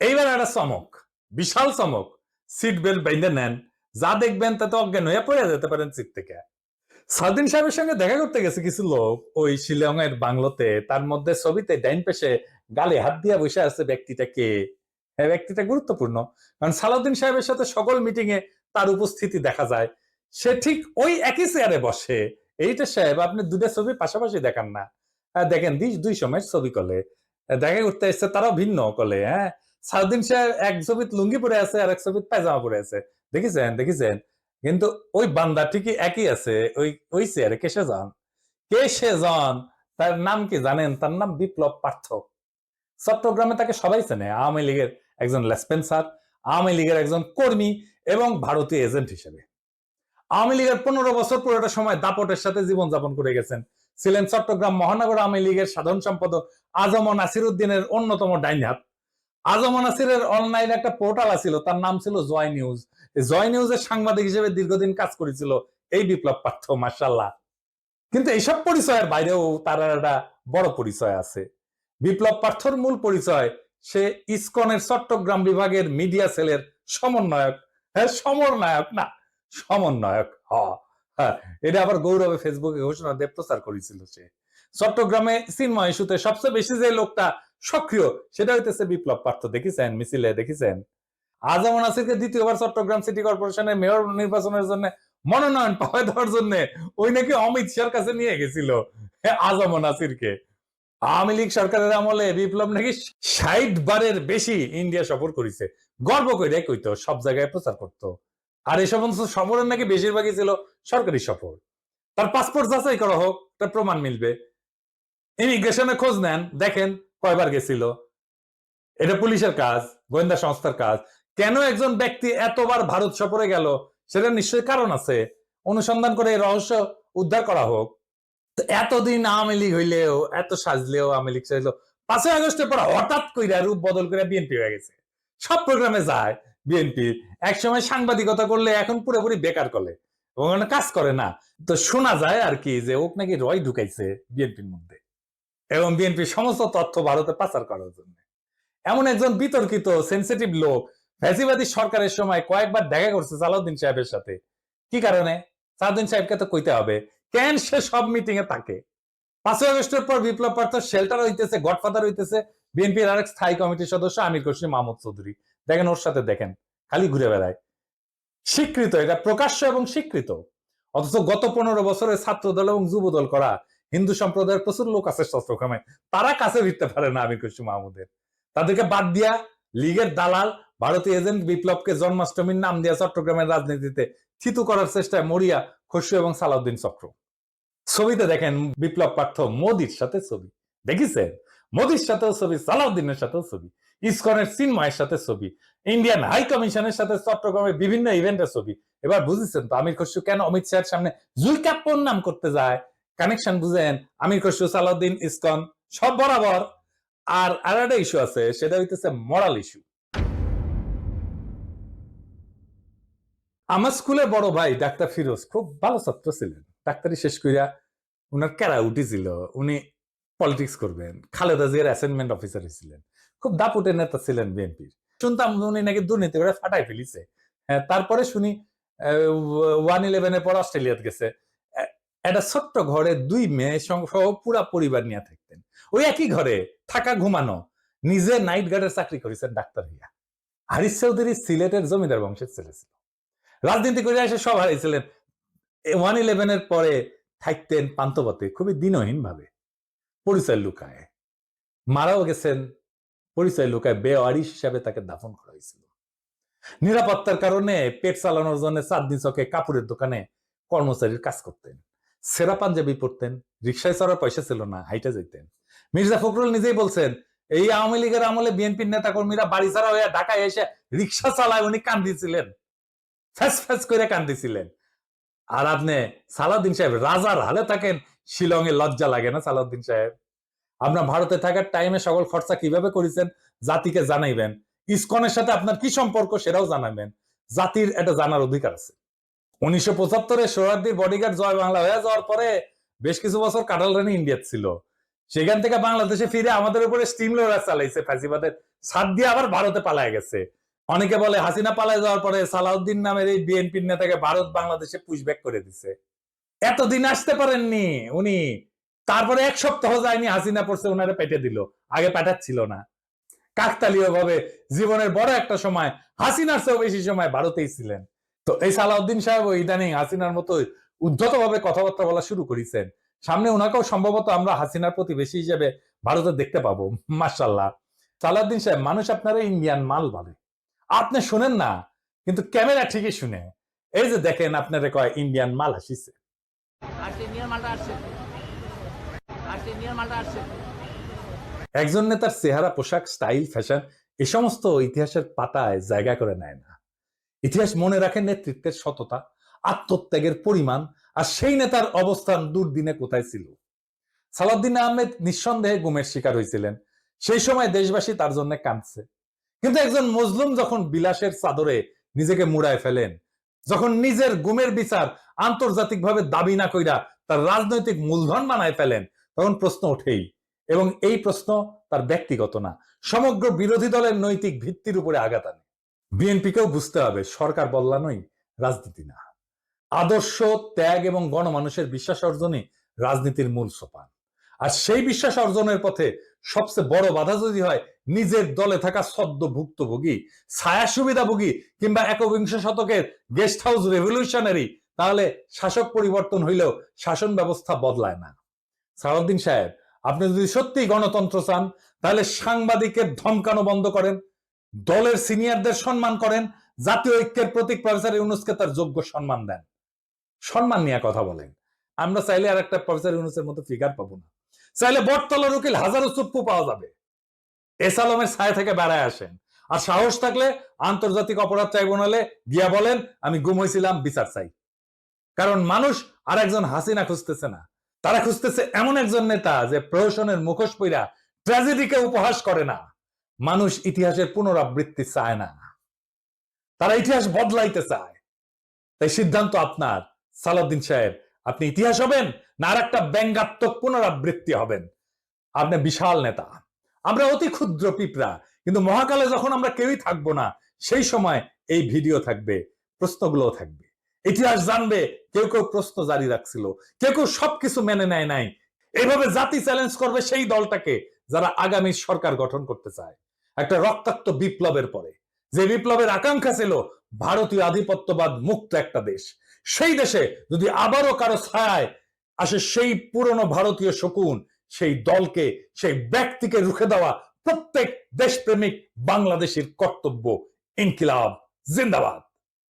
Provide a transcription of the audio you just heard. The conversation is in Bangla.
এইবার একটা চমক, বিশাল চমক সিট বেল্ট বাইন্ধে নেন। যা দেখবেন তাতে অজ্ঞান হয়ে পড়ে যেতে পারেন সিট থেকে। সাদিন সাহেবের সঙ্গে দেখা করতে গেছে কিছু লোক। ওই শিলং এর বাংলোতে তার মধ্যে ছবিতে ডাইন পেশে গালে হাত দিয়া বসে আছে ব্যক্তিটা কে? হ্যাঁ ব্যক্তিটা গুরুত্বপূর্ণ। কারণ সালাউদ্দিন সাহেবের সাথে সকল মিটিং এ তার উপস্থিতি দেখা যায়। সে ঠিক ওই একই চেয়ারে বসে। এইটা সাহেব, আপনি দুটা ছবি পাশাপাশি দেখান না। দেখেন দুই সময়ের ছবি কলে। দেখা করতে এসছে তারাও ভিন্ন কলে হ্যাঁ? সাউদ্দিন সাহেব এক ছবিত লুঙ্গি পরে আছে আর এক ছবিত পায়জামা পরে আছে। দেখেছেন দেখেছেন? কিন্তু ওই বান্দা ঠিকই একই আছে, ওই ওই চেয়ারে কেসে যান। কে সে জন তার নাম কি জানেন? তার নাম বিপ্লব পার্থ। চট্টগ্রামে তাকে সবাই চেনে, আওয়ামী লীগের একজন লেসপেন্সার আওয়ামী লীগের একজন কর্মী এবং ভারতীয় এজেন্ট হিসেবে। আওয়ামী লীগের পনেরো বছর পুরোটা সময় দাপটের সাথে জীবনযাপন করে গেছেন। ছিলেন চট্টগ্রাম মহানগর আওয়ামী লীগের সাধারণ সম্পাদক আজম নাসির উদ্দিনের অন্যতম ডাইন হাত আজম নাসিরের অনলাইন একটা পোর্টাল আছিল, তার নাম ছিল জয় নিউজ। জয় নিউজের সাংবাদিক হিসেবে দীর্ঘদিন কাজ করেছিল এই বিপ্লব পার্থ মার্শাল্লাহ কিন্তু এইসব পরিচয়ের বাইরেও তার একটা বড় পরিচয় আছে। বিপ্লব পার্থর মূল পরিচয়, সে ইসকনের চট্টগ্রাম বিভাগের মিডিয়া সেলের সমন্বয়ক। হ্যাঁ সমন্বয়ক না, সমন্বয়ক, হ। হ্যাঁ এটা আবার গৌরবে ফেসবুকে ঘোষণা প্রচার করেছিল সে। চট্টগ্রামে চিন্ময় ইস্যুতে সবচেয়ে বেশি যে লোকটা সক্রিয়। সেটা হইতেছে বিপ্লব পার্থ। দেখেছেন? মিছিলে দেখেছেন? আজম নাসিরকে দ্বিতীয়বার চট্টগ্রাম সিটি কর্পোরেশনের মেয়র নির্বাচনের জন্য মনোনয়ন পাওয়া দেওয়ার জন্য ওই নাকি অমিত শাহর কাছে নিয়ে গেছিল। হ্যাঁ, আজম নাসিরকে আওয়ামী লীগ সরকারের আমলে বিপ্লব নাকি ষাট বারের বেশি ইন্ডিয়া সফর করেছে। গর্ব করে কইতো সব জায়গায় প্রচার করতো। আর এই সমস্ত সফরের নাকি বেশিরভাগই ছিল সরকারি সফর। তার পাসপোর্ট যাচাই করা হোক তার প্রমাণ মিলবে। ইমিগ্রেশনে খোঁজ নেন দেখেন কয়বার গেছিল? এটা পুলিশের কাজ, গোয়েন্দা সংস্থার কাজ। কেন একজন ব্যক্তি এতবার ভারত সফরে গেল? সেটা নিশ্চয়ই কারণ আছে। অনুসন্ধান করে রহস্য উদ্ধার করা হোক। এতদিন আওয়ামী লীগ হইলেও, এত সাজলেও আওয়ামী লীগ সাজলেও, পাঁচই আগস্টের পর হঠাৎ কইরা রূপ বদল করে বিএনপি হয়ে গেছে। সব প্রোগ্রামে যায় বিএনপি। একসময় সাংবাদিকতা করলে এখন পুরোপুরি বেকার করে ওখানে কাজ করে না। তো শোনা যায় আর কি যে ওক নাকি রয় ঢুকাইছে বিএনপির মধ্যে। এবং বিএনপির সমস্ত তথ্য ভারতে পাচার করার জন্য। এমন একজন বিতর্কিত সেন্সিটিভ লোক, ফ্যাসিবাদী সরকারের সময় কয়েকবার দেখা করছে সালাউদ্দিন সাহেবের সাথে। কি কারণে? সালাউদ্দিন সাহেবকে তো কইতে হবে, কেন সে সব মিটিং এ থাকে? পাঁচই আগস্টের পর বিপ্লব পার্থ শেল্টার হইতেছে গডফাদার হইতেছে, বিএনপির আরেক স্থায়ী কমিটির সদস্য আমির খসরু মাহমুদ চৌধুরী। দেখেন ওর সাথে দেখেন, খালি ঘুরে বেড়ায়। স্বীকৃত, এটা প্রকাশ্য এবং স্বীকৃত। অথচ গত পনেরো বছরে ছাত্র দল এবং যুব দল করা হিন্দু সম্প্রদায়ের প্রচুর লোক আছে চট্টগ্রামে তারা কাছে ভিড়তে পারে না আমির খসরু মাহমুদের। তাদেরকে বাদ দিয়া লীগের দালাল, ভারতীয় এজেন্ট বিপ্লবকে জন্মাষ্টমীর নাম দিয়া চট্টগ্রামের রাজনীতিতে থিতু করার চেষ্টায় মরিয়া, খসরু এবং সালাউদ্দিন চক্র। ছবিতে দেখেন বিপ্লব পার্থ মোদির সাথে ছবি। দেখিছেন? মোদির সাথেও ছবি, সালাউদ্দিনের সাথেও ছবি, ইসকনের চিন্ময়ের সাথে ছবি, ইন্ডিয়ান হাই কমিশনের সাথে চট্টগ্রামের বিভিন্ন ইভেন্টের ছবি। এবার বুঝেছেন তো আমির খসরু কেন অমিত শাহের সামনে জুই জুইকাপ্পর নাম করতে যায়? কানেকশন বুঝেন আমির খসরু সালাউদ্দিন ইসকন সব বরাবর। আর আর একটা ইস্যু আছে সেটা হইতেছে মরাল ইস্যু আমার স্কুলে বড় ভাই ডাক্তার ফিরোজ খুব ভালো ছাত্র ছিলেন। ডাক্তারি শেষ কইরা উনার ক্যারা উঠেছিল উনি পলিটিক্স করবেন। খালেদা জিয়ার অ্যাসাইনমেন্ট অফিসার ছিলেন। খুব দাপুটে নেতা ছিলেন বিএনপির। শুনতাম উনি নাকি দুর্নীতি করে ফাটাই ফেলিছে। হ্যাঁ, তারপরে শুনি ওয়ান ইলেভেনের পর অস্ট্রেলিয়াতে গেছে। একটা ছোট্ট ঘরে দুই মেয়ে সহ পুরা পরিবার নিয়ে থাকতেন। ওই একই ঘরে থাকা ঘুমানো, নিজে নাইট গার্ডের চাকরি করেছেন ডাক্তার হইয়া হারিস চৌধুরী সিলেটের জমিদার বংশের ছেলে ছিল। রাজনীতি করে এসে সব হারিয়েছিলেন ওয়ান ইলেভেনের পরে থাকতেন পান্তপথে খুবই দিনহীন ভাবে পরিচয় লুকায়। মারাও গেছেন। পরিচয় লুকায় বেওয়ারিশ হিসাবে তাকে দাফন করা হয়েছিল। নিরাপত্তার কারণে পেট চালানোর জন্য চাঁদনি চকে কাপড়ের দোকানে কর্মচারীর কাজ করতেন। সেরা পাঞ্জাবি পরতেন রিক্সায় চড়ার পয়সা ছিল না, হাইটা যেতেন মির্জা ফখরুল নিজেই বলছেন, এই আওয়ামী লীগের আমলে বিএনপির নেতা কর্মীরা বাড়ি ছাড়া হয়ে ঢাকায় এসে রিক্সা চালায় উনি কান্দিছিলেন। ফ্যাস ফ্যাস করে কান্দিছিলেন। আর আপনি সালাউদ্দিন সাহেব, রাজার হালে থাকেন, শিলংয়ে লজ্জা লাগে না সালাউদ্দিন সাহেব? আপনার ভারতে থাকার টাইমে সকল খরচা কীভাবে করেছেন জাতিকে জানাইবেন। ইসকনের সাথে আপনার কি সম্পর্ক সেটাও জানাবেন। জাতির এটা জানার অধিকার আছে। উনিশশো পঁচাত্তরে সোহরাদ্দির বডিগার্ড জয় বাংলা হয়ে যাওয়ার পরে বেশ কিছু বছর কাটাল রানী ইন্ডিয়া ছিল। সেখান থেকে বাংলাদেশে ফিরে আমাদের উপরে স্টিম লোডার চালাইছে ফ্যাসিবাদের। সাত দিয়ে আবার ভারতে পালায় গেছে। অনেকে বলে হাসিনা পালায় যাওয়ার পরে সালাউদ্দিন নামের এই বিএনপির নেতাকে ভারত বাংলাদেশে পুশব্যাক করে দিছে। এতদিন আসতে পারেননি উনি। তারপরে এক সপ্তাহ যায়নি, হাসিনা পড়ছে ওনারে পেটে দিল। আগে পাঠাচ্ছিল না। কাকতালীয় ভাবে জীবনের বড় একটা সময়, হাসিনার চেয়েও বেশি সময় ভারতেই ছিলেন। তো এই সালাউদ্দিন সাহেব ইদানিং হাসিনার মতো উদ্ধত ভাবে কথাবার্তা বলা শুরু করেছেন। সামনে ওনাকেও সম্ভবত আমরা হাসিনার প্রতিবেশী হিসেবে ভারতে দেখতে পাবো। মার্শাল্লাহ সালাউদ্দিন সাহেব মানুষ আপনারা ইন্ডিয়ান মাল বলে আপনি শুনেন না কিন্তু ক্যামেরা ঠিকই শুনে। এই যে দেখেন আপনারা কয় ইন্ডিয়ান মাল আসিছে। একজন নেতার চেহারা পোশাক স্টাইল ফ্যাশন এ সমস্ত ইতিহাসের পাতায় জায়গা করে নেয় না। ইতিহাস মনে রাখে নেতৃত্বের সততা, আত্মত্যাগের পরিমাণ, আর সেই নেতার অবস্থান দুর্দিনে কোথায় ছিল? সালাউদ্দিন আহমেদ নিঃসন্দেহে গুমের শিকার হয়েছিলেন। সেই সময় দেশবাসী তার জন্য কাঁদছে। কিন্তু একজন মজলুম যখন বিলাসের চাদরে নিজেকে মুড়ায় ফেলেন, যখন নিজের গুমের বিচার আন্তর্জাতিকভাবে দাবি না কইরা তার রাজনৈতিক মূলধন বানায় ফেলেন, তখন প্রশ্ন ওঠেই। এবং এই প্রশ্ন তার ব্যক্তিগত না, সমগ্র বিরোধী দলের নৈতিক ভিত্তির উপরে আঘাত আনে। বিএনপিকেও বুঝতে হবে সরকার বদলানোই রাজনীতি না। আদর্শ, ত্যাগ এবং গণমানুষের বিশ্বাস অর্জনই রাজনীতির মূল সোপান। আর সেই বিশ্বাস অর্জনের পথে সবচেয়ে বড় বাধা যদি হয়, নিজের দলে থাকা সদ্য ভুক্তভোগী, ছায়া সুবিধাভোগী কিংবা একবিংশ শতকের গেস্ট হাউস রেভলিউশনারি, তাহলে শাসক পরিবর্তন হইলেও শাসন ব্যবস্থা বদলায় না। সালাউদ্দিন সাহেব, আপনি যদি সত্যি গণতন্ত্র চান, তাহলে সাংবাদিকের ধমকানো বন্ধ করেন। দলের সিনিয়রদের সম্মান করেন, জাতীয় ঐক্যের প্রতীক প্রফেসর ইউনুসকে তার যোগ্য সম্মান দেন। সম্মান নিয়ে কথা বলেন। আমরা চাইলে আর একটা প্রফেসর ইউনুসের মতো ফিগার পাবো না। চাইলে বটতলার উকিল হাজারো চুপ্পু পাওয়া যাবে। এসালমের ছায়া থেকে বেড়ায় আসেন। আর সাহস থাকলে আন্তর্জাতিক অপরাধ ট্রাইব্যুনালে গিয়া বলেন, আমি গুম হয়েছিলাম বিচার চাই। কারণ মানুষ আর একজন হাসিনা খুঁজতেছে না। তারা খুঁজতেছে এমন একজন নেতা যে প্রহসনের মুখোশ পইরা ট্র্যাজেডিকে উপহাস করে না। মানুষ ইতিহাসের পুনরাবৃত্তি চায় না। তারা ইতিহাস বদলাইতে চায়। তাই সিদ্ধান্ত আপনার। সালাউদ্দিন সাহেব, আপনি ইতিহাস হবেন না আর একটা ব্যঙ্গাত্মক পুনরাবৃত্তি হবেন? আপনি বিশাল নেতা। আমরা অতি ক্ষুদ্র পিঁপড়া, কিন্তু মহাকালে যখন আমরা কেউই থাকব না, সেই সময় এই ভিডিও থাকবে প্রশ্নগুলো থাকবে। ইতিহাস জানবে, কেউ কেউ প্রশ্ন জারি রাখছিল, কেউ কেউ সবকিছু মেনে নেয় নাই। এইভাবে জাতি চ্যালেঞ্জ করবে সেই দলটাকে যারা আগামী সরকার গঠন করতে চায়। একটা রক্তাক্ত বিপ্লবের পরে। যে বিপ্লবের আকাঙ্ক্ষা ছিল ভারতীয় আধিপত্যবাদ মুক্ত একটা দেশ। সেই দেশে যদি আবারও কারও ছায় আসে সেই পুরনো ভারতীয় শকুন, সেই দলকে, সেই ব্যক্তিকে রুখে দেওয়া প্রত্যেক দেশপ্রেমিক বাংলাদেশের কর্তব্য ইনকিলাব। জিন্দাবাদ।